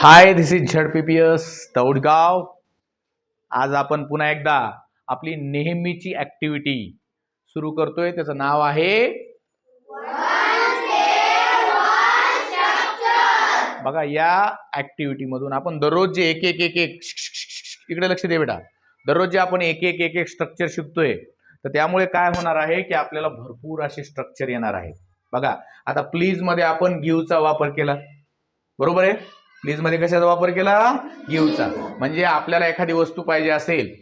High this is झड P P S आज आपण पुन्हा एकदा आपली नेहमीची ऍक्टिव्हिटी सुरू करतोय. त्याचं नाव आहे बघा या ऍक्टिव्हिटी मधून आपण दररोज जे एक एक एक एक इकडे लक्ष दे बेटा. दररोज जे आपण एक एक एक एक स्ट्रक्चर शिकतोय तर त्यामुळे काय होणार आहे की आपल्याला भरपूर असे स्ट्रक्चर येणार आहे बघा आता प्लीजमध्ये आपण गिवचा वापर केला. बरोबर आहे? प्लीजमध्ये कशाचा वापर केला? गिवचा म्हणजे आपल्याला एखादी वस्तू पाहिजे असेल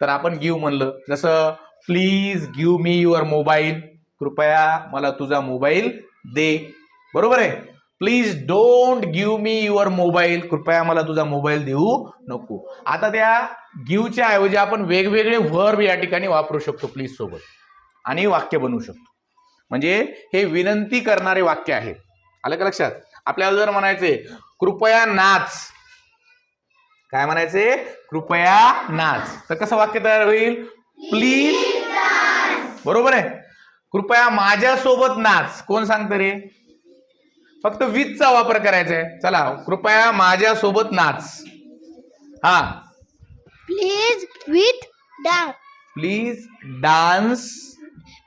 तर आपण गिव म्हणलं. जसं please give me your mobile कृपया मला तुझा मोबाईल दे. बरोबर आहे? Please don't give me your mobile कृपया मला तुझा मोबाईल देऊ नको. आता त्या गिवच्या ऐवजी आपण वेगवेगळे व्हर्ब या ठिकाणी वापरू शकतो प्लीज सोबत. आणि वाक्य बनवू शकतो. म्हणजे हे विनंती करणारे वाक्य आहे आलं का लक्षात? आपल्याला जर म्हणायचे कृपया नाच. काय म्हणायचे? कृपया नाच. तर कसं वाक्य तयार होईल? प्लीज बरोबर आहे. कृपया माझ्यासोबत नाच. कोण सांगतं रे? फक्त विथचा वापर करायचा आहे. चला कृपया माझ्यासोबत नाच. हा. Please with dance. Please dance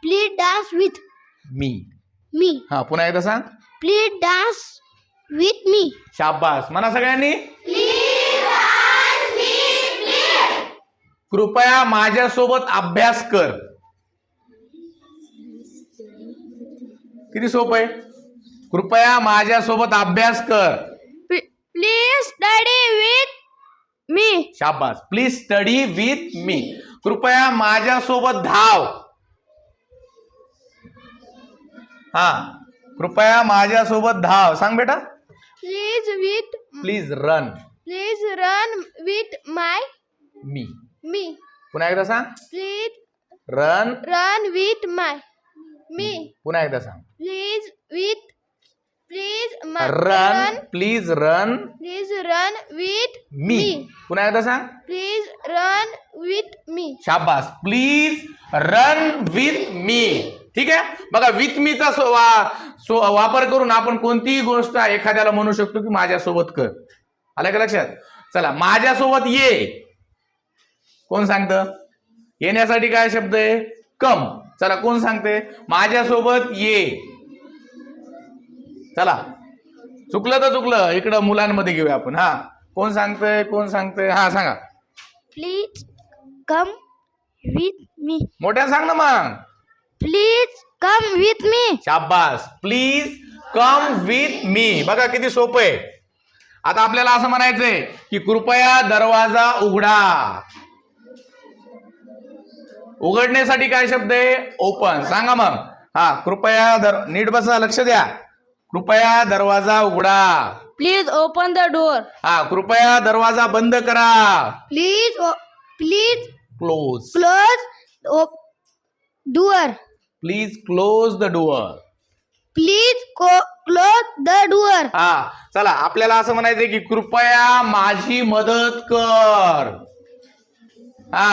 Please dance with me me. हा पुन्हा एकदा सांग. Please dance with me. शाबास. म्हणा सगळ्यांनी. कृपया माझ्यासोबत अभ्यास कर. किती सोपं आहे? कृपया माझ्यासोबत अभ्यास कर. Please study with me. शाबास. प्लीज स्टडी विथ मी कृपया माझ्यासोबत धाव. हा. कृपया माझ्यासोबत धाव. सांग बेटा. Please with please run please run with my me me पुन्हा एकदा सांग. Please run run with my me पुन्हा एकदा सांग. Please with please run please run please run with me पुन्हा एकदा सांग. प्लीज रन विथ मी शाबास. प्लीज रन विथ मी ठीक आहे? बघा विथ मीचा सो वा सो वापर करून आपण कोणतीही गोष्ट एखाद्याला म्हणू शकतो की माझ्यासोबत कर. आलं का लक्षात? चला माझ्यासोबत ये. कोण सांगतं? येण्यासाठी काय शब्द आहे? कम. चला कोण सांगते माझ्यासोबत ये. चला. चुकलं तर चुकलं. इकडं मुलांमध्ये घेऊया आपण. हा. कोण सांगतंय? कोण सांगतंय? हा सांगा. Please come with me. मोठ्या सांग ना मग. Please come with me. शाबास. प्लीज कम विथ मी बघा किती सोपं आहे. आता आपल्याला असं म्हणायचंय की कृपया दरवाजा उघडा. उघडण्यासाठी काय शब्द आहे? ओपन सांगा मग. हा कृपया दर नीट बसा लक्ष द्या. कृपया दरवाजा उघडा. Please open the door. हा कृपया दरवाजा बंद करा. Please, o- please close door. Please close the door Please co- close the door. हा चला आपल्याला असं म्हणायचंय की कृपया माझी मदत कर हा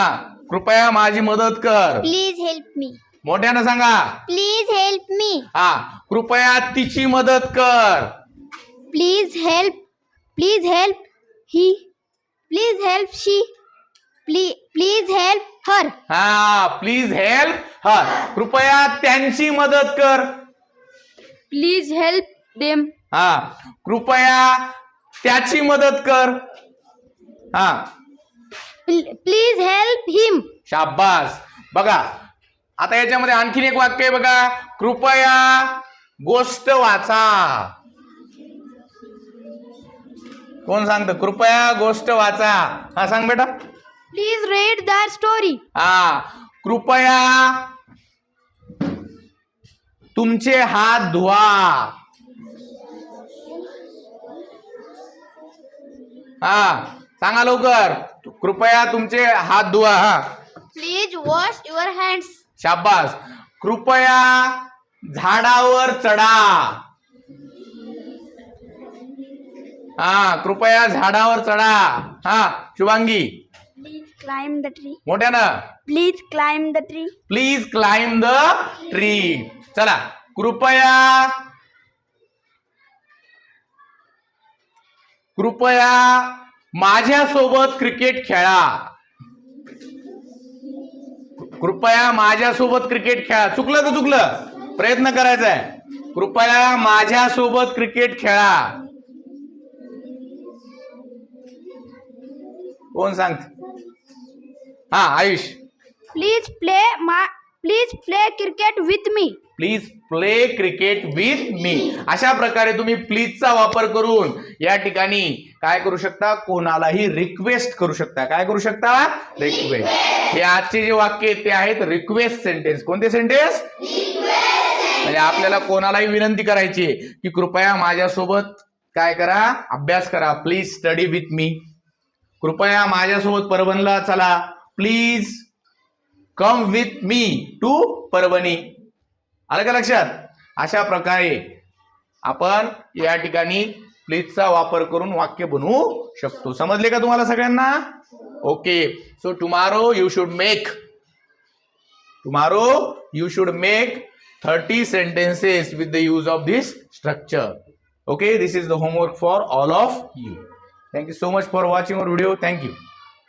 कृपया माझी मदत कर Please help me. मोठ्यानं सांगा Please help me. हा कृपया तिची मदत कर Please help. Please help he. Please help she. Please, please her. हा प्लीज हेल्प हा कृपया त्यांची मदत कर. Please help them. हा कृपया त्याची मदत कर. हा. Please help him. शाबास. बघा आता याच्यामध्ये आणखीन एक वाक्य आहे बघा. कृपया गोष्ट वाचा. कोण सांगतं? कृपया गोष्ट वाचा. हा सांग बेटा. Please read that story. हा कृपया तुमचे हात धुवा. हा सांगा लवकर. कृपया तुमचे हात धुवा हा. Please wash your hands. शाबास. कृपया झाडावर चढा. हा कृपया झाडावर चढा. हा शुभांगी. Please climb the tree. मोठ्यानं. Please climb the tree. Please climb the tree चला कृपया. कृपया माझ्यासोबत क्रिकेट खेळा. कृपया माझ्यासोबत क्रिकेट खेळा. चुकलं तर चुकलं. प्रयत्न करायचा आहे. कृपया माझ्यासोबत क्रिकेट खेळा. कोण सांगत? हा आयुष. प्लीज प्ले मा please play cricket with me please play cricket with me अशा प्रकारे तुम्ही प्लीजचा वापर करून या ठिकाणी काय करू शकता? कोणालाही रिक्वेस्ट करू शकता. काय करू शकता? रिक्वेस्ट हे आजचे जे वाक्य ते आहेत रिक्वेस्ट सेंटेन्स कोणते सेंटेन्स म्हणजे आपल्याला कोणालाही विनंती करायची की कृपया माझ्यासोबत काय करा? अभ्यास करा. प्लीज स्टडी विथ मी कृपया माझ्यासोबत परभणला चला. Please come with me to Parbhani आलं का लक्षात? अशा प्रकारे आपण या ठिकाणी प्लीजचा वापर करून वाक्य बनवू शकतो. समजले का तुम्हाला सगळ्यांना? Okay so tomorrow you should make tomorrow you should make thirty sentences with the use of this structure okay this is the homework for all of you thank you so much for watching our video thank you